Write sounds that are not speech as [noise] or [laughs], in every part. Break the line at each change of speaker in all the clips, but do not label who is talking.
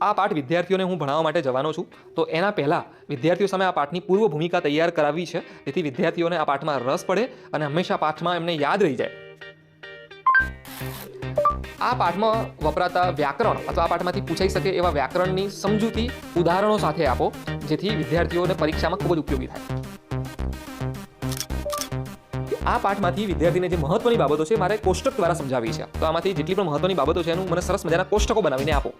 આ પાઠ વિદ્યાર્થીઓને હું ભણાવવા માટે જવાનો છું. તો એના પહેલાં વિદ્યાર્થીઓ સામે આ પાઠની પૂર્વ ભૂમિકા તૈયાર કરાવી છે. જેથી વિદ્યાર્થીઓને આ પાઠમાં રસ પડે અને હંમેશા પાઠમાં એમને યાદ રહી જાય. આ પાઠમાં વપરાતા વ્યાકરણ અથવા આ પાઠમાંથી પૂછાઈ શકે એવા વ્યાકરણની સમજૂતી ઉદાહરણો સાથે આપો, જેથી વિદ્યાર્થીઓને પરીક્ષામાં ખૂબ જ ઉપયોગી થાય. આ પાઠમાંથી વિદ્યાર્થીને જે મહત્વની બાબતો છે, મારે કોષ્ટક દ્વારા સમજાવી છે. તો આમાંથી જેટલી પણ મહત્વની બાબતો છે, એનું મને સરસ મજાના કોષ્ટકો બનાવીને આપો.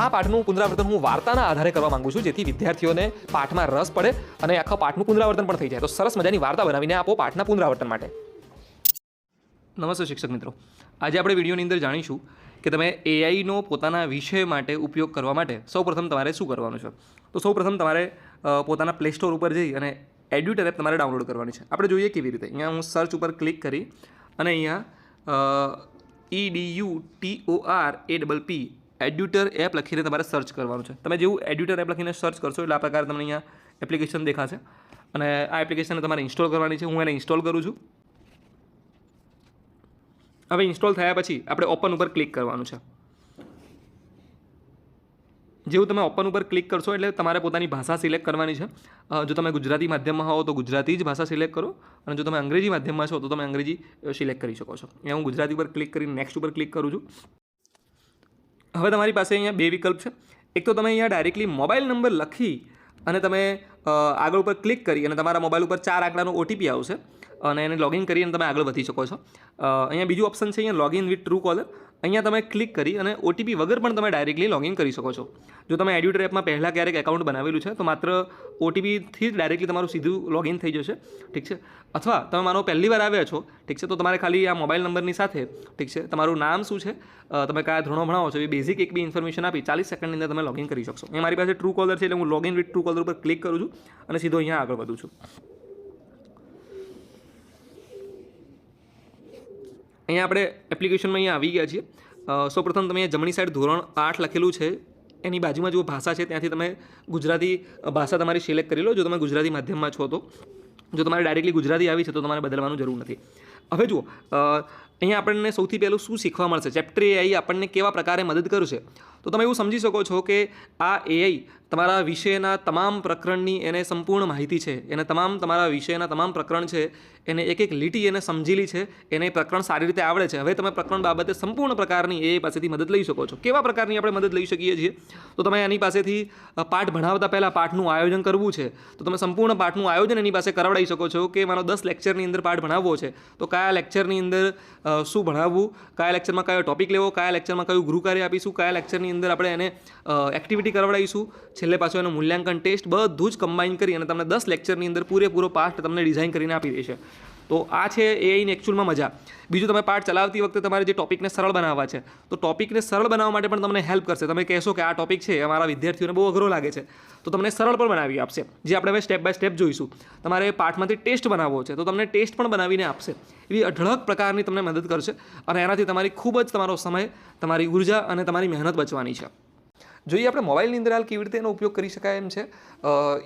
આ પાઠનું પુનરાવર્તન હું વાર્તાના આધારે કરવા માંગુ છું, જેથી વિદ્યાર્થીઓને પાઠમાં રસ પડે અને આખા પાઠનું પુનરાવર્તન પણ થઈ જાય. તો સરસ મજાની વાર્તા બનાવીને આપો પાઠના પુનરાવર્તન માટે. નમસ્તે શિક્ષક મિત્રો. આજે આપણે વિડીયોની અંદર જાણીશું કે તમે એઆઈનો પોતાના વિષય માટે ઉપયોગ કરવા માટે સૌપ્રથમ તમારે શું કરવાનું છે? તો સૌપ્રથમ તમારે પોતાના પ્લે સ્ટોર ઉપર જઈ અને એડ્યુટર એપ તમારે ડાઉનલોડ કરવાની છે. આપણે જોઈએ કેવી રીતે. અહીંયા હું સર્ચ ઉપર ક્લિક કરી અને અહીંયા E D U T O R A double P edutor app લખીને તમારે સર્ચ કરવાનું છે. તમે જેવું એડ્યુટર એપ લખીને સર્ચ કરશો એટલે આ પ્રકારે તમને અહીંયા એપ્લિકેશન દેખાશે. અને આ એપ્લિકેશનને તમારે ઇન્સ્ટોલ કરવાની છે. હું એને ઇન્સ્ટોલ કરું છું. હવે ઇન્સ્ટોલ થયા પછી આપણે ઓપન ઉપર ક્લિક કરવાનું છે. જેવું તમે ઓપન ઉપર ક્લિક કરશો એટલે તમારે પોતાની ભાષા સિલેક્ટ કરવાની છે. જો તમે ગુજરાતી માધ્યમમાં હો તો ગુજરાતી જ ભાષા સિલેક્ટ કરો. અને જો તમે અંગ્રેજી માધ્યમમાં છો તો તમે અંગ્રેજી સિલેક્ટ કરી શકો છો. એ હું ગુજરાતી ઉપર ક્લિક કરી નેક્સ્ટ ઉપર ક્લિક કરું છું. હવે તમારી પાસે અહીંયા બે વિકલ્પ છે. એક તો તમે અહીંયા ડાયરેક્ટલી મોબાઈલ નંબર લખી અને તમે આગળ ઉપર ક્લિક કરી અને તમારા મોબાઈલ ઉપર ચાર આંકડાનો ઓટીપી આવશે અને એને લોગિન કરીને તમે આગળ વધી શકો છો. અહીંયા બીજું ઓપ્શન છે અહીંયા લોગિન વિથ ટ્રુ કોલર અહીંયા તમે ક્લિક કરી અને ઓટીપી વગર પણ તમે ડાયરેક્ટલી લોગિન કરી શકો છો. જો તમે એડ્યુટર એપમાં પહેલાં ક્યારેક એકાઉન્ટ બનાવેલું છે, તો માત્ર ઓટીપીથી જ ડાયરેક્ટલી તમારું સીધું લોગિન થઈ જશે. ઠીક છે? અથવા તમે માનો પહેલી વાર આવ્યા છો, ઠીક છે? તો તમારે ખાલી આ મોબાઈલ નંબરની સાથે, ઠીક છે? તમારું નામ શું છે? તમે કયા ધોરણો ભણાવો છો? એ બેઝિક એક બી ઇન્ફોર્મેશન આપી, ચાલીસ સેકન્ડની અંદર તમે લોગિન કરી શકશો. એ મારી પાસે ટ્રુ કોલર છે, એટલે હું લોગિન વિથ ટ્રુ કોલર ઉપર ક્લિક કરું છું અને સીધો અહીંયા આગળ વધું છું. અહીંયા આપણે એપ્લિકેશનમાં અહીંયા આવી ગયા છીએ. સૌપ્રથમ તમે અહીંયા જમણી સાઈડ ધોરણ આઠ લખેલું છે. એની બાજુમાં જો ભાષા છે, ત્યાંથી તમે ગુજરાતી ભાષા તમારી સિલેક્ટ કરી લો. જો તમે ગુજરાતી માધ્યમમાં છો તો. જો તમારે ડાયરેક્ટલી ગુજરાતી આવી છે તો તમારે બદલવાનું જરૂર નથી. હવે જુઓ અહીંયા આપણને સૌથી પહેલું શું શીખવા મળશે? ચેપ્ટર એઆઈ આપણને કેવા પ્રકારે મદદ કરશે તો તમે એવું સમજી શકો છો કે આ એઆઈ તમારા વિષયના તમામ પ્રકરણની એને સંપૂર્ણ માહિતી છે. એને તમામ તમારા વિષયના તમામ પ્રકરણ છે. એને એક એક લીટી એને સમજીલી છે. એને પ્રકરણ સારી રીતે આવડે છે. હવે તમે પ્રકરણ બાબતે સંપૂર્ણ પ્રકારની એ પાસેથી મદદ લઈ શકો છો. કેવા પ્રકારની આપણે મદદ લઈ શકીએ છીએ? તો તમે એની પાસેથી પાઠ ભણાવતા પહેલાં પાઠનું આયોજન કરવું છે. તો તમે સંપૂર્ણ પાઠનું આયોજન એની પાસે કરાવડાવી શકો છો કે મારો દસ લેક્ચરની અંદર પાઠ ભણાવવો છે. તો કયા લેક્ચરની અંદર શું ભણાવવું? કયા લેક્ચરમાં કયો ટોપિક લેવો? કયા લેક્ચરમાં કયું ગૃહ કાર્ય આપીશું? કયા લેક્ચરની અંદર આપણે એને એક્ટિવિટી કરાવડાવીશું. છેલ્લે પાછું એનું મૂલ્યાંકન ટેસ્ટ બધું જ કમ્બાઈન કરી અને તમને દસ લેક્ચરની અંદર પૂરેપૂરો પાસ્ટ તમને ડિઝાઇન કરીને આપી દેશે. તો આ છે એ ઇન એકચ્યુઅલમાં મજા. બીજું તમે પાઠ ચલાવતી વખતે તમારે જે ટોપિકને સરળ બનાવવા છે, તો ટોપિકને સરળ બનાવવા માટે પણ તમને હેલ્પ કરશે. તમે કહેશો કે આ ટોપિક છે, અમારા વિદ્યાર્થીઓને બહુ અઘરો લાગે છે. તો તમને સરળ પણ બનાવી આપશે. જે આપણે હવે સ્ટેપ બાય સ્ટેપ જોઈશું. તમારે પાઠમાંથી ટેસ્ટ બનાવવો છે, તો તમને ટેસ્ટ પણ બનાવીને આપશે. એવી અઢળક પ્રકારની તમને મદદ કરશે અને એનાથી તમારી ખૂબ જ તમારો સમય, તમારી ઊર્જા અને તમારી મહેનત બચવાની છે. જોઈએ આપણે મોબાઈલની અંદર હાલ કેવી રીતે એનો ઉપયોગ કરી શકાય એમ છે.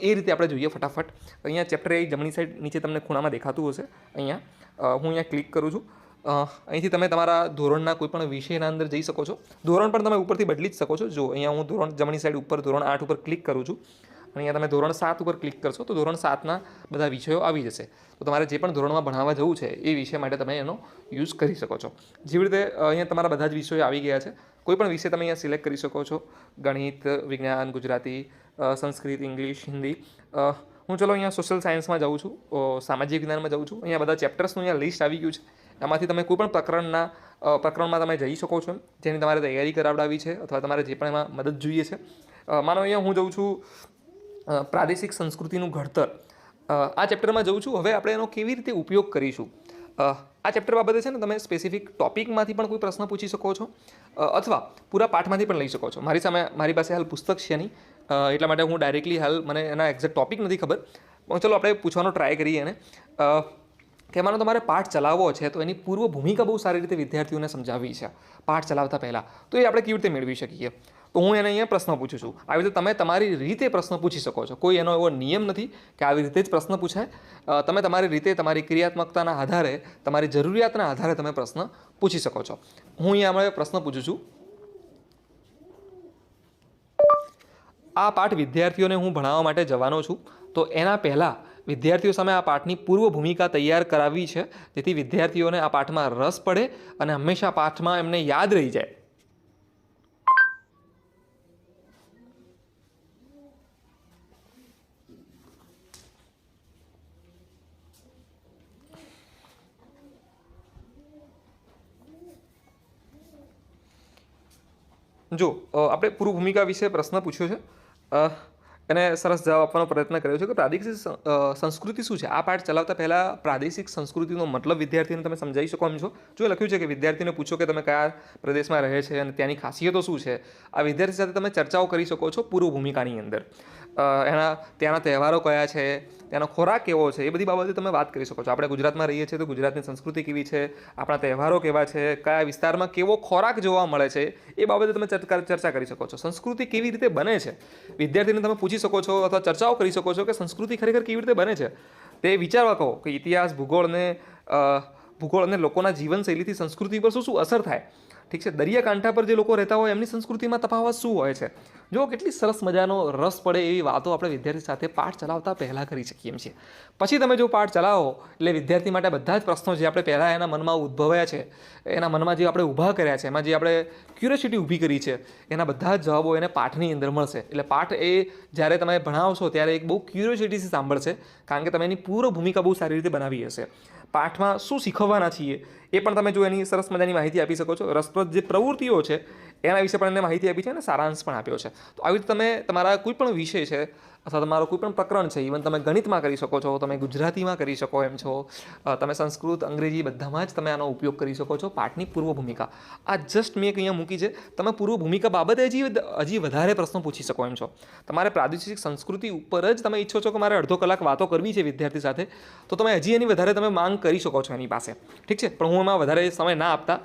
એ રીતે આપણે જોઈએ ફટાફટ. અહીંયા ચેપ્ટર એ જમણી સાઈડ નીચે તમને ખૂણામાં દેખાતું હશે. અહીંયા હું અહીંયા ક્લિક કરું છું. અહીંથી તમે તમારા ધોરણના કોઈ પણ વિષયના અંદર જઈ શકો છો. ધોરણ પણ તમે ઉપરથી બદલી જ શકો છો. જો અહીંયા હું ધોરણ જમણી સાઈડ ઉપર, ધોરણ આઠ ઉપર ક્લિક કરું છું, અને અહીંયા તમે ધોરણ સાત ઉપર ક્લિક કરશો, તો ધોરણ સાતના બધા વિષયો આવી જશે. તો તમારે જે પણ ધોરણમાં ભણાવવા જવું છે, એ વિષય માટે તમે એનો યુઝ કરી શકો છો. જેવી રીતે અહીંયા તમારા બધા જ વિષયો આવી ગયા છે. કોઈ પણ વિષય તમે અહીંયા સિલેક્ટ કરી શકો છો. ગણિત, વિજ્ઞાન, ગુજરાતી સંસ્કૃત, ઇંગ્લિશ, હિન્દી. હું ચલો અહીંયા સોશિયલ સાયન્સમાં જાઉં છું. સામાજિક વિજ્ઞાનમાં જાઉં છું. અહીંયા બધા ચેપ્ટર્સનું અહીંયા લિસ્ટ આવી ગયું છે. એમાંથી તમે કોઈ પણ પ્રકરણના પ્રકરણમાં તમે જઈ શકો છો. જેની તમારે તૈયારી કરાવડાવી છે અથવા તમારે જે પણ એમાં મદદ જોઈએ છે. માનો અહીંયા હું જઉં છું પ્રાદેશિક સંસ્કૃતિનું ઘડતર. આ ચેપ્ટરમાં જઉં છું. હવે આપણે એનો કેવી રીતે ઉપયોગ કરીશું? આ ચેપ્ટર બાબતે છે ને તમે સ્પેસિફિક ટોપિકમાંથી પણ કોઈ પ્રશ્ન પૂછી શકો છો અથવા પૂરા પાઠમાંથી પણ લઈ શકો છો. મારી સામે, મારી પાસે હાલ પુસ્તક છે નહીં એટલા માટે હું ડાયરેક્ટલી હાલ મને એના એક્ઝેક્ટ ટોપિક નથી ખબર. પણ ચલો આપણે પૂછવાનો ટ્રાય કરીએ એને. અ, કે માનો તમારે પાઠ ચલાવવો છે તો એની પૂર્વ ભૂમિકા બહુ સારી રીતે વિદ્યાર્થીઓને સમજાવવી છે પાઠ ચલાવતા પહેલાં. તો એ આપણે કેવી રીતે મેળવી શકીએ? તો હું એને અહીંયા પ્રશ્ન પૂછું છું. આવી રીતે તમે તમારી રીતે પ્રશ્ન પૂછી શકો છો. કોઈ એનો એવો નિયમ નથી કે આવી રીતે જ પ્રશ્ન પૂછાય. તમે તમારી રીતે તમારી ક્રિયાત્મકતાના આધારે તમારી જરૂરિયાતના આધારે તમે પ્રશ્ન પૂછી શકો છો. હું અહીંયા હમણાં પ્રશ્ન પૂછું છું. આ પાઠ વિદ્યાર્થીઓને હું ભણાવવા માટે જવાનો છું. તો એના પહેલાં વિદ્યાર્થીઓ સામે આ પાઠની પૂર્વ ભૂમિકા તૈયાર કરાવી છે. જેથી વિદ્યાર્થીઓને આ પાઠમાં રસ પડે અને હંમેશા પાઠમાં એમને યાદ રહી જાય. જો આપણે પૂર્વ ભૂમિકા વિશે પ્રશ્ન પૂછ્યો છે. એને સરસ જવાબ આપવાનો પ્રયત્ન કર્યો છે કે પ્રાદેશિક સંસ્કૃતિ શું છે? આ પાઠ ચલાવતા પહેલાં પ્રાદેશિક સંસ્કૃતિનો મતલબ વિદ્યાર્થીને તમે સમજાવી શકો એમ છો? જો લખ્યું છે કે વિદ્યાર્થીને પૂછો કે તમે કયા પ્રદેશમાં રહે છે અને ત્યાંની ખાસિયતો શું છે? આ વિદ્યાર્થી સાથે તમે ચર્ચાઓ કરી શકો છો પૂર્વ ભૂમિકાની અંદર. એના ત્યાંના તહેવારો કયા છે, ત્યાંનો ખોરાક કેવો છે, એ બધી બાબતે તમે વાત કરી શકો છો. આપણે ગુજરાતમાં રહીએ છીએ તો ગુજરાતની સંસ્કૃતિ કેવી છે, આપણા તહેવારો કેવા છે, કયા વિસ્તારમાં કેવો ખોરાક જોવા મળે છે, એ બાબતે તમે ચર્ચા કરી શકો છો. સંસ્કૃતિ કેવી રીતે બને છે? વિદ્યાર્થીને તમે પૂછી શકો છો અથવા ચર્ચાઓ કરી શકો છો કે સંસ્કૃતિ ખરેખર કેવી રીતે બને છે? તે વિચારવા કહો કે ઇતિહાસ, ભૂગોળને ભૂગોળ અને લોકોના જીવનશૈલીથી સંસ્કૃતિ પર શું શું અસર થાય? ઠીક છે? દરિયાકાંઠા પર જે લોકો રહેતા હોય, એમની સંસ્કૃતિમાં તફાવત શું હોય છે? જો કેટલી સરસ મજાનો રસ પડે એવી વાતો આપણે વિદ્યાર્થી સાથે પાઠ ચલાવતા પહેલાં કરી શકીએ છીએ પછી તમે જો પાઠ ચલાવો, એટલે વિદ્યાર્થી માટે બધા જ પ્રશ્નો જે આપણે પહેલાં એના મનમાં ઉદ્ભવ્યા છે, એના મનમાં જે આપણે ઊભા કર્યા છે, એમાં જે આપણે ક્યુરિયોસિટી ઊભી કરી છે, એના બધા જ જવાબો એને પાઠની અંદર મળશે. એટલે પાઠ એ જ્યારે તમે ભણાવશો ત્યારે એક બહુ ક્યુરિયોસિટીથી સાંભળશે, કારણ કે તમે એની પૂર્વ ભૂમિકા બહુ સારી રીતે બનાવી હશે. પાઠમાં શું શીખવવાના છીએ એ પણ તમે જો એની સરસ મજાની માહિતી આપી શકો છો. રસપ્રદ જે પ્રવૃત્તિઓ છે, એના વિશે પણ એને માહિતી આપી છે અને સારાંશ પણ આપ્યો છે. તો આવી રીતે તમે તમારા કોઈ પણ વિષય છે અથવા તમારો કોઈ પણ પ્રકરણ છે ઇવન તમે ગણિતમાં કરી શકો છો, તમે ગુજરાતીમાં કરી શકો એમ છો તમે સંસ્કૃત, અંગ્રેજી બધામાં જ તમે આનો ઉપયોગ કરી શકો છો, પાઠની પૂર્વ ભૂમિકા. આ જસ્ટ મેં એક અહીંયા મૂકી છે, તમે પૂર્વ ભૂમિકા બાબતે હજી હજી વધારે પ્રશ્નો પૂછી શકો એમ છો. તમારે પ્રાદેશિક સંસ્કૃતિ ઉપર જ તમે ઈચ્છો છો કે મારે અડધો કલાક વાતો કરવી છે વિદ્યાર્થી સાથે, તો તમે હજી એની વધારે તમે માંગ કરી શકો છો એની પાસે. ઠીક છે? પણ હું એમાં વધારે સમય ના આપતા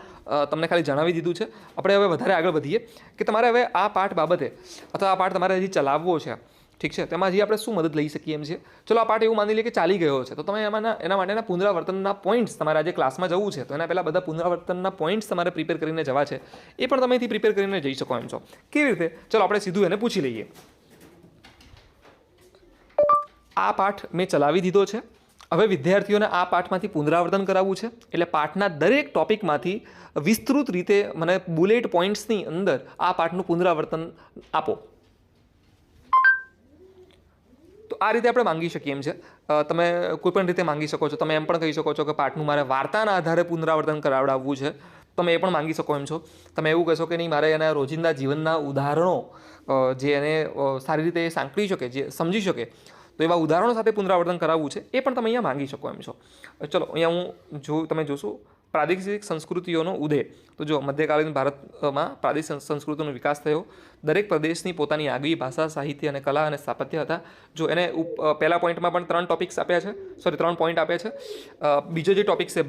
તમને ખાલી જણાવી દીધું છે. આપણે હવે વધારે આગળ વધીએ કે તમારે હવે આ પાઠ બાબતે, અથવા આ પાઠ તમારે હજી ચલાવવો છે ઠીક છે? તેમાંથી આપણે શું મદદ લઈ શકીએ એમ છે? ચલો, આ પાઠ એવું માની લઈએ કે ચાલી ગયો છે. તો તમે એમાંના, એના માટેના પુનરાવર્તનના પોઈન્ટ્સ તમારે આજે ક્લાસમાં જવું છે. તો એના પહેલાં બધા પુનરાવર્તનના પોઈન્ટ્સ તમારે પ્રિપેર કરીને જવા છે. એ પણ તમે અહીંથી પ્રિપેર કરીને જઈ શકો એમ છો. કેવી રીતે? ચલો, આપણે સીધું એને પૂછી લઈએ. આ પાઠ મેં ચલાવી દીધો છે. હવે વિદ્યાર્થીઓને આ પાઠમાંથી પુનરાવર્તન કરાવવું છે. એટલે પાઠના દરેક ટોપિકમાંથી વિસ્તૃત રીતે મને બુલેટ પોઈન્ટ્સની અંદર આ પાઠનું પુનરાવર્તન આપો તો આ રીતે આપણે માંગી શકીએ એમ છે. તમે કોઈપણ રીતે માંગી શકો છો. તમે એમ પણ કહી શકો છો કે પાઠનું મારે વાર્તાના આધારે પુનરાવર્તન કરાવડાવવું છે. તમે એ પણ માંગી શકો એમ છો. તમે એવું કહેશો કે નહીં, મારે એના રોજિંદા જીવનના ઉદાહરણો જે એને સારી રીતે સાંકળી શકે, જે સમજી શકે, તો એવા ઉદાહરણો સાથે પુનરાવર્તન કરાવવું છે, એ પણ તમે અહીંયા માંગી શકો એમ છો. ચલો, અહીંયા હું જો, તમે જોશો પ્રાદેશિક સંસ્કૃતિઓનો ઉદય. તો જો મધ્યકાલીન ભારતમાં પ્રાદેશિક સંસ્કૃતિનો વિકાસ થયો, દરેક પ્રદેશની પોતાની આગવી ભાષા, સાહિત્ય અને કલા અને સ્થાપત્ય હતા. જો એને પહેલા પોઈન્ટમાં પણ ત્રણ ટોપિક્સ આપ્યા છે સોરી ત્રણ પોઈન્ટ આપ્યા છે. બીજો જે ટોપિક છે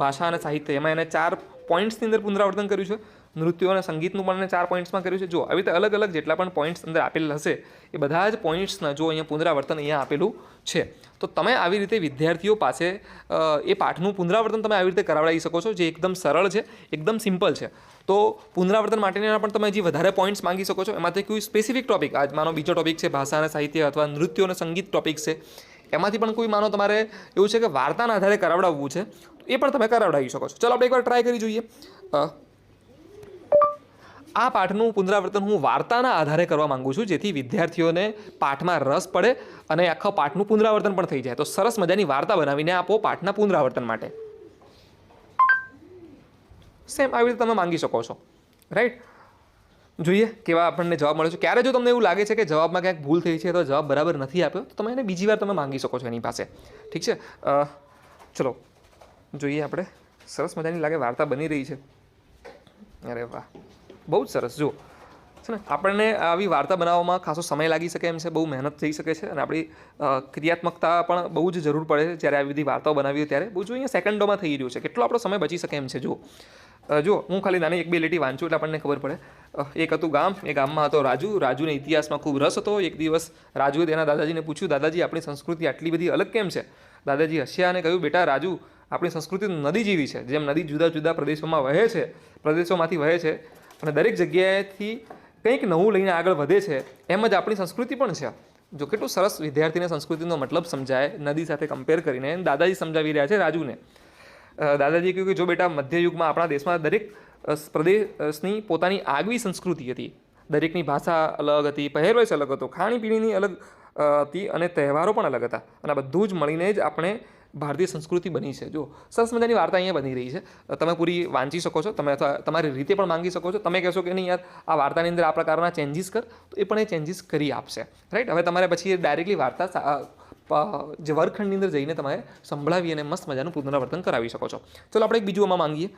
ભાષા અને સાહિત્ય, એમાં એને ચાર પોઈન્ટ્સની અંદર પુનરાવર્તન કર્યું છે. નૃત્યો અને સંગીતનું પણ ચાર પોઈન્ટ્સમાં કર્યું છે. જો, આવી રીતે અલગ અલગ જેટલા પણ પોઈન્ટ્સ અંદર આપેલ હશે, એ બધા જ પોઈન્ટ્સના જો અહીંયા પુનરાવર્તન અહીંયા આપેલું છે. તો તમે આવી રીતે વિદ્યાર્થીઓ પાસે એ પાઠનું પુનરાવર્તન તમે આવી રીતે કરાવડાવી શકો છો, જે એકદમ સરળ છે, એકદમ સિમ્પલ છે. તો પુનરાવર્તન માટેના પણ તમે હજી વધારે પોઈન્ટ્સ માંગી શકો છો, એમાંથી કોઈ સ્પેસિફિક ટોપિક આજ માનો બીજો ટોપિક છે, ભાષા અને સાહિત્ય અથવા નૃત્યો અને સંગીત ટોપિક છે, એમાંથી પણ કોઈ માનો તમારે એવું છે કે વાર્તાના આધારે કરાવડાવવું છે એ પણ તમે કરાવડાવી શકો છો. ચલો આપણે એકવાર ટ્રાય કરી જોઈએ. આ પાઠનું પુનરાવર્તન હું વાર્તાના આધારે કરવા માંગુ છું, જેથી વિદ્યાર્થીઓને પાઠમાં રસ પડે અને આખા પાઠનું પુનરાવર્તન પણ થઈ જાય. તો સરસ મજાની વાર્તા બનાવીને આપો પાઠના પુનરાવર્તન માટે. સેમ આવી રીતે તમે માંગી શકો છો. રાઈટ જોઈએ કેવા આપણને જવાબ મળે છે. ક્યારે જો તમને એવું લાગે છે કે જવાબમાં ક્યાંક ભૂલ થઈ છે તો જવાબ બરાબર નથી આપ્યો, તો તમે એને બીજી વાર તમે માંગી શકો છો એની પાસે. ઠીક છે? ચલો, જોઈએ આપણે. સરસ મજાની લાગે વાર્તા બની રહી છે. અરે વાહ. બહુ જ સરસ. જુઓ. છે ને? આપણને આવી વાર્તા બનાવવામાં ખાસો સમય લાગી શકે એમ છે, બહુ મહેનત થઈ શકે છે અને આપણી ક્રિયાત્મકતા પણ બહુ જ જરૂર પડે છે. જ્યારે આવી બધી વાર્તાઓ બનાવી ત્યારે. બહુ જો અહીંયા સેકન્ડોમાં થઈ રહ્યું છે. કેટલો આપણો સમય બચી શકે એમ છે, જુઓ. જુઓ, હું ખાલી નાની એક બે લીટી વાંચું એટલે આપણને ખબર પડે. એક હતું ગામ, એ ગામમાં હતો રાજુ. રાજુને ઇતિહાસમાં ખૂબ રસ હતો. એક દિવસ રાજુએ તેના દાદાજીને પૂછ્યું, દાદાજી, આપણી સંસ્કૃતિ આટલી બધી અલગ કેમ છે? દાદાજી હસ્યા અને કહ્યું, બેટા, રાજુ, આપણી સંસ્કૃતિ નદી જેવી છે, જેમ નદી જુદા જુદા પ્રદેશોમાં વહે છે, પ્રદેશોમાંથી વહે છે. અને દરેક જગ્યાએથી કંઈક નવું લઈને આગળ વધે છે, એમ જ આપણી સંસ્કૃતિ પણ છે. જો કેટલું સરસ વિદ્યાર્થીને સંસ્કૃતિનો મતલબ સમજાય, નદી સાથે કમ્પેર કરીને દાદાજી સમજાવી રહ્યા છે રાજુને. દાદાજી કહ્યું કે જો બેટા મધ્યયુગમાં આપણા દેશમાં દરેક પ્રદેશની પોતાની આગવી સંસ્કૃતિ હતી. દરેકની ભાષા અલગ હતી, પહેરવેશ અલગ હતો, ખાણીપીણીની અલગ હતી અને તહેવારો પણ અલગ હતા. અને બધું જ મળીને જ આપણે ભારતીય સંસ્કૃતિ બની છે. જો સરસ મજાની વાર્તા અહીંયા બની રહી છે. તમે પૂરી વાંચી શકો છો. તમે અથવા તમારી રીતે પણ માંગી શકો છો. તમે કહેશો કે નહીં યાર, આ વાર્તાની અંદર આ પ્રકારના ચેન્જીસ કર, તો એ પણ એ ચેન્જીસ કરી આપશે. રાઈટ હવે તમારે પછી ડાયરેક્ટલી વાર્તા જે વર્ગખંડની અંદર જઈને તમારે સંભળાવી અને મસ્ત મજાનું પુનરાવર્તન કરાવી શકો છો. ચલો, આપણે એક બીજું આમાં માંગીએ.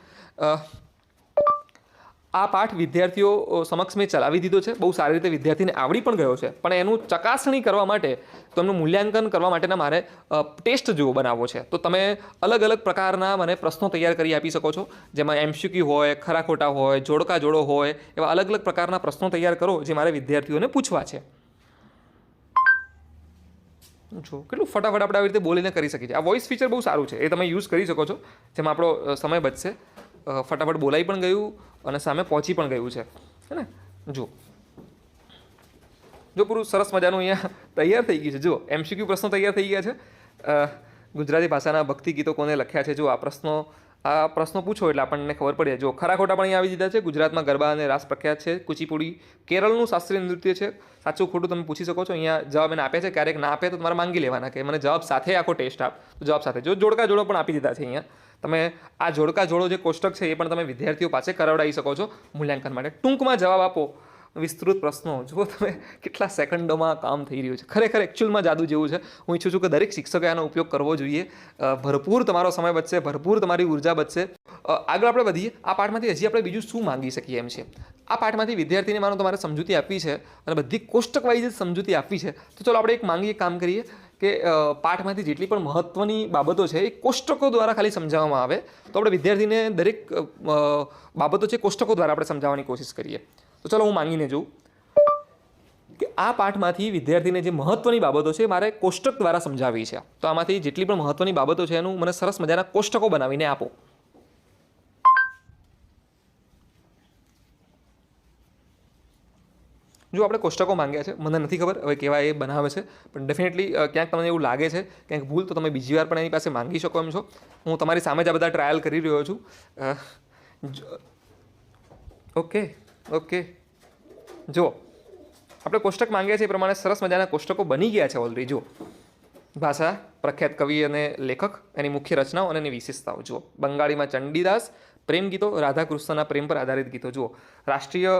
આ પાઠ વિદ્યાર્થીઓ સમક્ષ મેં ચલાવી દીધો છે. બહુ સારી રીતે વિદ્યાર્થીને આવડી પણ ગયો છે. પણ એનું ચકાસણી કરવા માટે તો મૂલ્યાંકન કરવા માટેના મારે ટેસ્ટ જેવો બનાવવો છે. તો તમે અલગ અલગ પ્રકારના મને પ્રશ્નો તૈયાર કરી આપી શકો છો. જેમાં એમસીક્યુ હોય, ખરા ખોટા હોય, જોડકા જોડો હોય, એવા અલગ અલગ પ્રકારના પ્રશ્નો તૈયાર કરો જે મારે વિદ્યાર્થીઓને પૂછવા છે. જો કેટલું ફટાફટ આપણે આવી રીતે બોલીને કરી શકીએ છીએ. આ વોઇસ ફીચર બહુ સારું છે. એ તમે યુઝ કરી શકો છો. જેમાં આપણો સમય બચશે. ફટાફટ બોલાઈ પણ ગયું અને સામે પહોંચી પણ ગયું છે. હે ને? જો જો પૂરું સરસ મજાનું અહીંયા તૈયાર થઈ ગયું છે. જો એમસીક્યુ પ્રશ્નો તૈયાર થઈ ગયા છે. ગુજરાતી ભાષાના ભક્તિ ગીતો કોને લખ્યા છે? જો આ પ્રશ્નો આ પ્રશ્નો પૂછો એટલે આપણને ખબર પડે. જો ખરા ખોટા પણ અહીંયા આવી દીધા છે. ગુજરાતમાં ગરબા અને રાસ પ્રખ્યાત છે. કુચીપુડી, કેરળનું શાસ્ત્રીય નૃત્ય છે. સાચું ખોટું તમે પૂછી શકો છો. અહીંયા જવાબ એને આપે છે. ક્યારેક ના આપે તો તમારે માંગી લેવાના કે મને જવાબ સાથે આખો ટેસ્ટ આપ. તો જવાબ સાથે. જો, જોડકા જોડો પણ આપી દીધા છે અહીંયા. તમે આ જોડકા જોડો જે કોષ્ટક છે એ પણ તમે વિદ્યાર્થીઓ પાસે કરાવડાવી શકો છો મૂલ્યાંકન માટે. ટૂંકમાં જવાબ આપો. વિસ્તૃત પ્રશ્નો. જુઓ તમે કેટલા સેકન્ડોમાં કામ થઈ રહ્યું છે. ખરેખર એકચ્યુઅલમાં જાદુ જેવું છે. હું ઈચ્છું છું કે દરેક શિક્ષકે આનો ઉપયોગ કરવો જોઈએ. ભરપૂર તમારો સમય બચશે, ભરપૂર તમારી ઊર્જા બચશે. આગળ આપણે વધીએ. આ પાઠમાંથી હજી આપણે બીજું શું માંગી શકીએ એમ છે? આ પાઠમાંથી વિદ્યાર્થીને માનો તમારે સમજૂતી આપવી છે અને બધી કોષ્ટક વાઇઝ સમજૂતી આપવી છે, તો ચલો આપણે એક માંગીએ કામ કરીએ. કે પાઠમાંથી જેટલી પણ મહત્ત્વની બાબતો છે એ કોષ્ટકો દ્વારા ખાલી સમજાવવામાં આવે. તો આપણે વિદ્યાર્થીને દરેક બાબતો છે કોષ્ટકો દ્વારા આપણે સમજાવવાની કોશિશ કરીએ. તો ચલો હું માંગીને જોઉં કે આ પાઠમાંથી વિદ્યાર્થીને જે મહત્ત્વની બાબતો છે મારે કોષ્ટક દ્વારા સમજાવી છે. તો આમાંથી જેટલી પણ મહત્ત્વની બાબતો છે એનું મને સરસ મજાના કોષ્ટકો બનાવીને આપો. જો આપણે કોષ્ટકો માંગ્યા છે, મને નથી ખબર હવે કેવા એ બનાવે છે, પણ ડેફિનેટલી ક્યાંક તમને એવું લાગે છે, ક્યાંક ભૂલ, તો તમે બીજી વાર પણ એની પાસે માંગી શકો એમ છો. હું તમારી સામે જ આ બધા ટ્રાયલ કરી રહ્યો છું. ઓકે ઓકે જો, આપણે કોષ્ટક માંગ્યા છે એ પ્રમાણે સરસ મજાના કોષ્ટકો બની ગયા છે ઓલરેડી જો. ભાષા, પ્રખ્યાત કવિ અને લેખક, એની મુખ્ય રચનાઓ અને એની વિશેષતાઓ જુઓ બંગાળીમાં ચંડીદાસ પ્રેમ ગીતો રાધાકૃષ્ણના પ્રેમ પર આધારિત ગીતો. જુઓ, રાષ્ટ્રીય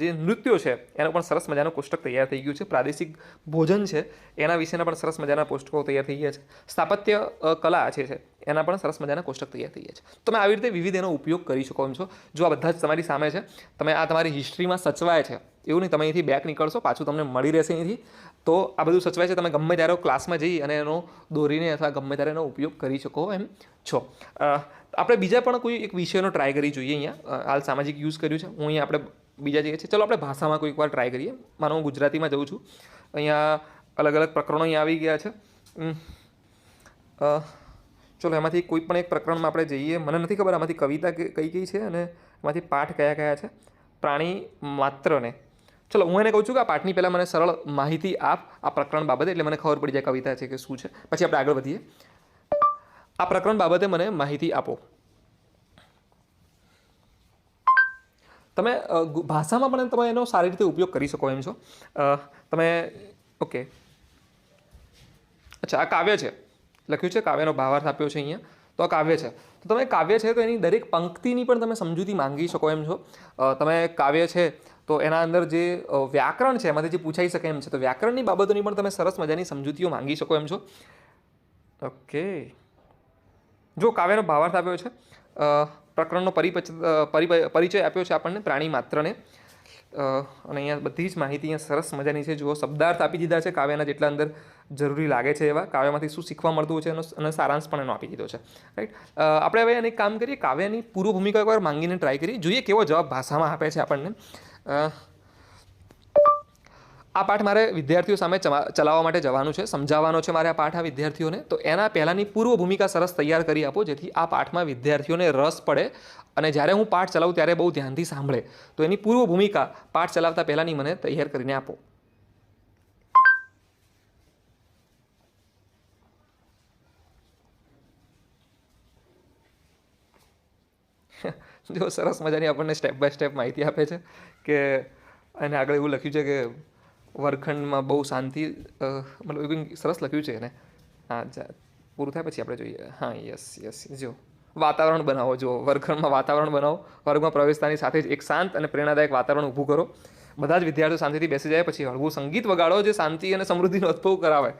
જે નૃત્યો છે, એનો પણ સરસ મજાનું કોષ્ટક તૈયાર થઈ ગયું છે. પ્રાદેશિક ભોજન છે, એના વિશેના પણ સરસ મજાના કોષ્ટકો તૈયાર થઈ ગયા છે. સ્થાપત્ય કલા છે, એના પણ સરસ મજાના કોષ્ટક તૈયાર થઈ ગયા છે. તમે આવી રીતે વિવિધ એનો ઉપયોગ કરી શકો એમ છો. જો આ બધા જ તમારી સામે છે, તમે આ તમારી હિસ્ટ્રીમાં સચવાય છે, એવું નહીં તમે અહીંથી બેક નીકળશો, પાછું તમને મળી રહેશે અહીંથી, તો આ બધું સચવાય છે. તમે ગમે ત્યારે ક્લાસમાં જઈ અને એનો દોરીને અથવા ગમે ત્યારે એનો ઉપયોગ કરી શકો એમ છો. આપણે બીજા પણ કોઈ એક વિષયનો ટ્રાય કરી જોઈએ અહીંયા. હાલ સામાજિક યુઝ કર્યું છે. હું અહીંયા આપણે બીજા જઈએ છીએ ચલો, આપણે ભાષામાં કોઈક વાર ટ્રાય કરીએ. માનો હું ગુજરાતીમાં જઉં છું. અહીંયા અલગ અલગ પ્રકરણો અહીંયા આવી ગયા છે. ચલો, એમાંથી કોઈ પણ એક પ્રકરણમાં આપણે જઈએ. મને નથી ખબર આમાંથી કવિતા કઈ કઈ છે અને એમાંથી પાઠ કયા કયા છે. પ્રાણી માત્રને. ચલો, હું એને કહું છું કે આ પાઠની પહેલાં મને સરળ માહિતી આપ આ પ્રકરણ બાબતે. એટલે મને ખબર પડી જાય કવિતા છે કે શું છે. પછી આપણે આગળ વધીએ. આ પ્રકરણ બાબતે મને માહિતી આપો. તમે ભાષામાં પણ તમે એનો સારી રીતે ઉપયોગ કરી શકો એમ છો. તમે, ઓકે. અચ્છા, આ કાવ્ય છે. લખ્યું છે, કાવ્યનો ભાવાર્થ આપ્યો છે અહીંયા. તો આ કાવ્ય છે. તો તમે કાવ્ય છે તો એની દરેક પંક્તિની પણ તમે સમજૂતી માંગી શકો એમ છો. તમે કાવ્ય છે તો એના અંદર જે વ્યાકરણ છે, એમાંથી જે પૂછાઈ શકે એમ છે, તો વ્યાકરણની બાબતોની પણ તમે સરસ મજાની સમજૂતીઓ માંગી શકો એમ છો. ઓકે. જો કાવ્યનો ભાવાર્થ આપ્યો છે પ્રકરણનો પરિપચ પરિચય આપ્યો છે આપણને પ્રાણી માત્રને. અને અહીંયા બધી જ માહિતી અહીંયા સરસ મજાની છે. જુઓ, શબ્દાર્થ આપી દીધા છે કાવ્યના જેટલા અંદર જરૂરી લાગે છે એવા. કાવ્યમાંથી શું શીખવા મળતું છે એનો અને સારાંશ પણ એનો આપી દીધો છે. રાઈટ આપણે હવે એને કામ કરીએ. કાવ્યની પૂર્વ ભૂમિકા એકવાર માંગીને ટ્રાય કરીએ. જોઈએ કેવો જવાબ ભાષામાં આપે છે આપણને. આ પાઠ મારે વિદ્યાર્થીઓ સામે ચલાવવા માટે જવાનું છે, સમજાવવાનો છે મારે આ પાઠ આ વિદ્યાર્થીઓને. તો એના પહેલાંની પૂર્વ ભૂમિકા સરસ તૈયાર કરી આપો, જેથી આ પાઠમાં વિદ્યાર્થીઓને રસ પડે અને જ્યારે હું પાઠ ચલાવું ત્યારે બહુ ધ્યાનથી સાંભળે. તો એની પૂર્વ ભૂમિકા પાઠ ચલાવતા પહેલાંની મને તૈયાર કરીને આપો. [laughs] જો સરસ મજાની આપણને સ્ટેપ બાય સ્ટેપ માહિતી આપે છે કે, અને આગળ એવું લખ્યું છે કે વર્ગખંડમાં બહુ શાંતિ મતલબ એવું સરસ લખ્યું છે એને. હા પૂરું થાય પછી આપણે જોઈએ. હા, યસ યસ, જો. વાતાવરણ બનાવો, જો. વર્ગખંડમાં વાતાવરણ બનાવો. વર્ગમાં પ્રવેશતાની સાથે જ એક શાંત અને પ્રેરણાદાયક વાતાવરણ ઊભું કરો. બધા જ વિદ્યાર્થીઓ શાંતિથી બેસી જાય, પછી હળવું સંગીત વગાડો, જે શાંતિ અને સમૃદ્ધિનો અનુભવ કરાવે.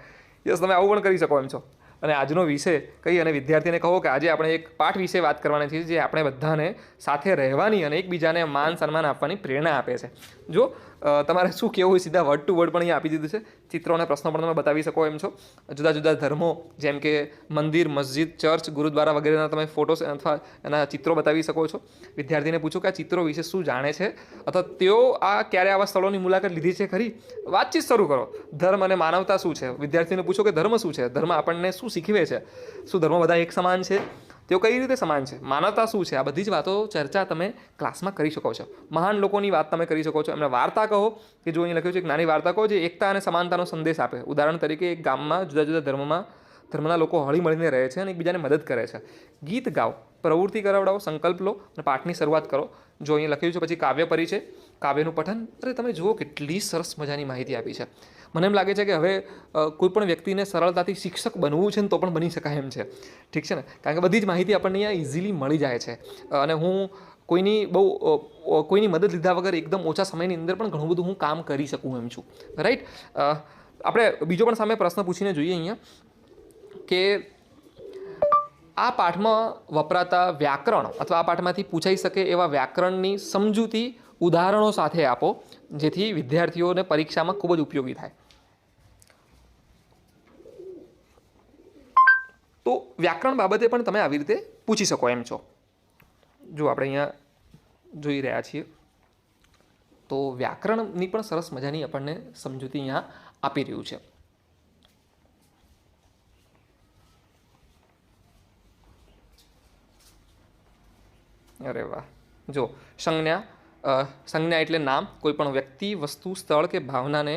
યસ, તમે આવું પણ કરી શકો એમ છો. અને આજનો વિષય કહી અને વિદ્યાર્થીને કહો કે આજે આપણે એક પાઠ વિશે વાત કરવાની છે, જે આપણે બધાને સાથે રહેવાની અને એકબીજાને માન સન્માન આપવાની પ્રેરણા આપે છે. જો તમારે શું કહેવું હોય સીધા વર્ડ ટુ વર્ડ પણ અહીંયા આપી દીધું છે? ચિત્રો અને પ્રશ્નો પણ તમે બતાવી શકો એમ છો. જુદા જુદા ધર્મો, જેમ કે મંદિર, મસ્જિદ, ચર્ચ, ગુરુદ્વારા વગેરેના તમે ફોટોસ અથવા એના ચિત્રો બતાવી શકો છો. વિદ્યાર્થીને પૂછો કે આ ચિત્રો વિશે શું જાણે છે? અથવા તેઓ આ ક્યારે આવા સ્થળોની મુલાકાત લીધી છે ખરી? વાતચીત શરૂ કરો. ધર્મ અને માનવતા શું છે? વિદ્યાર્થીને પૂછો કે ધર્મ શું છે? ધર્મ આપણને શું શીખવે છે? શું ધર્મ બધા એક સમાન છે? તેઓ કઈ રીતે સમાન છે? માનવતા શું છે? આ બધી જ વાતો ચર્ચા તમે ક્લાસમાં કરી શકો છો. મહાન લોકોની વાત તમે કરી શકો છો. એમને વાર્તા કહો કે જો અહીં લખ્યું છે એક નાની વાર્તા કહો જે એકતા અને સમાનતાનો સંદેશ આપે. ઉદાહરણ તરીકે એક ગામમાં જુદા જુદા ધર્મમાં, ધર્મના લોકો હળી મળીને રહે છે અને એકબીજાને મદદ કરે છે. ગીત ગાઓ, પ્રવૃત્તિ કરાવડાવો, સંકલ્પ લો અને પાઠની શરૂઆત કરો. જો અહીં લખ્યું છે પછી કાવ્ય પરિચય, કાવ્યનું પઠન. અરે તમે જુઓ કેટલી સરસ મજાની માહિતી આપી છે. મને એમ લાગે છે કે હવે કોઈ પણ વ્યક્તિને સરળતાથી શિક્ષક બનવું છે ને તો પણ બની શકાય એમ છે. ઠીક છે ને? કારણ કે બધી જ માહિતી આપણને અહીંયા ઇઝીલી મળી જાય છે. અને હું કોઈની બહુ કોઈની મદદ લીધા વગર એકદમ ઓછા સમયની અંદર પણ ઘણું બધું હું કામ કરી શકું એમ છું. રાઈટ આપણે બીજો પણ સામે પ્રશ્ન પૂછીને જોઈએ અહીંયા કે આ પાઠમાં વપરાતા વ્યાકરણ અથવા આ પાઠમાંથી પૂછાઈ શકે એવા વ્યાકરણની સમજૂતી ઉદાહરણો સાથે આપો. જેથી વિદ્યાર્થીઓને પરીક્ષામાં ખૂબ જ ઉપયોગી થાય. તો વ્યાકરણ બાબતે પણ તમે આવી રીતે પૂછી શકો એમ છો. જો આપણે અહીંયા જોઈ રહ્યા છીએ, તો વ્યાકરણની પણ સરસ મજાની આપણને સમજૂતી અહીંયા આપી રહ્યું છે. અરે વાહ. જો, સંજ્ઞા સંજ્ઞા એટલે નામ. કોઈ પણ વ્યક્તિ, વસ્તુ, સ્થળ કે ભાવનાને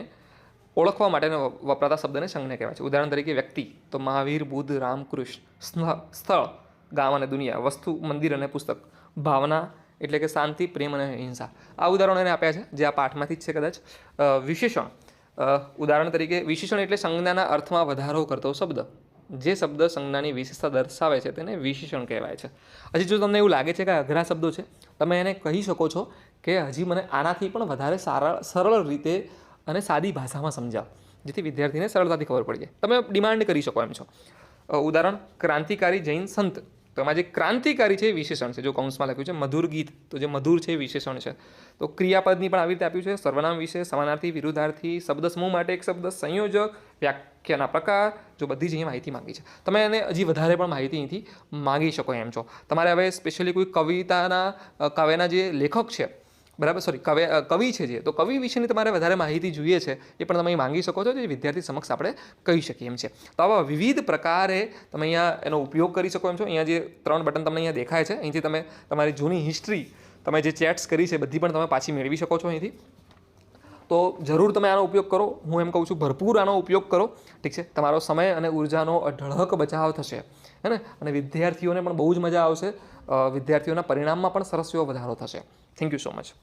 ઓળખવા માટેનો વપરાતા શબ્દને સંજ્ઞા કહેવાય છે. ઉદાહરણ તરીકે વ્યક્તિ, તો મહાવીર, બુદ્ધ, રામકૃષ્ણ સ્થળ, ગામ અને દુનિયા, વસ્તુ, મંદિર અને પુસ્તક, ભાવના એટલે કે શાંતિ, પ્રેમ અને હિંસા આ ઉદાહરણો એને આપ્યા છે, જે આ પાઠમાંથી જ છે કદાચ. વિશેષણ. ઉદાહરણ તરીકે, વિશેષણ એટલે સંજ્ઞાના અર્થમાં વધારો કરતો શબ્દ. જે શબ્દ સંજ્ઞાની વિશેષતા દર્શાવે છે તેને વિશેષણ કહેવાય છે. હજી જો તમને એવું લાગે છે કે અઘરા શબ્દો છે, તમે એને કહી શકો છો કે હજી મને આનાથી પણ વધારે સારા, સરળ રીતે અને સાદી ભાષામાં સમજાવ. જેથી વિદ્યાર્થીને સરળતાથી ખબર પડી જાય. તમે ડિમાન્ડ કરી શકો એમ છો. ઉદાહરણ, ક્રાંતિકારી જૈન સંત. તો એમાં જે ક્રાંતિકારી છે એ વિશેષણ છે. જો કૌંસમાં લખ્યું છે મધુર ગીત, તો જે મધુર છે એ વિશેષણ છે. તો ક્રિયાપદની પણ આવી રીતે આપ્યું છે. સર્વનામ વિશે, સમાનાર્થી, વિરુદ્ધાર્થી શબ્દ સમૂહ માટે એક શબ્દ, સંયોજક, વ્યાખ્યાના પ્રકાર, જો બધી જ અહીંયા માહિતી માંગી છે. તમે એને હજી વધારે પણ માહિતી અહીંથી માગી શકો એમ છો. તમારે હવે સ્પેશિયલી કોઈ કવિતાના કાવ્યના જે લેખક છે બરાબર સોરી કવે કવિ છે જે. તો કવિ વિશેની તમારે વધારે માહિતી જોઈએ છે, એ પણ તમે માંગી શકો છો, જે વિદ્યાર્થી સમક્ષ આપણે કહી શકીએ એમ છે. તો આવા વિવિધ પ્રકારે તમે અહીંયા એનો ઉપયોગ કરી શકો એમ છો. અહીંયા જે ત્રણ બટન તમને અહીંયા દેખાય છે, અહીંથી તમે તમારી જૂની હિસ્ટ્રી તમે જે ચેટ્સ કરી છે બધી પણ તમે પાછી મેળવી શકો છો અહીંથી. તો જરૂર તમે આનો ઉપયોગ કરો. હું એમ કહું છું, ભરપૂર આનો ઉપયોગ કરો. ઠીક છે? તમારો સમય અને ઉર્જાનો અઢળક બચાવ થશે. હે ને? અને વિદ્યાર્થીઓને પણ બહુ જ મજા આવશે. વિદ્યાર્થીઓના પરિણામમાં પણ સરસ એવો વધારો થશે. Thank you so much.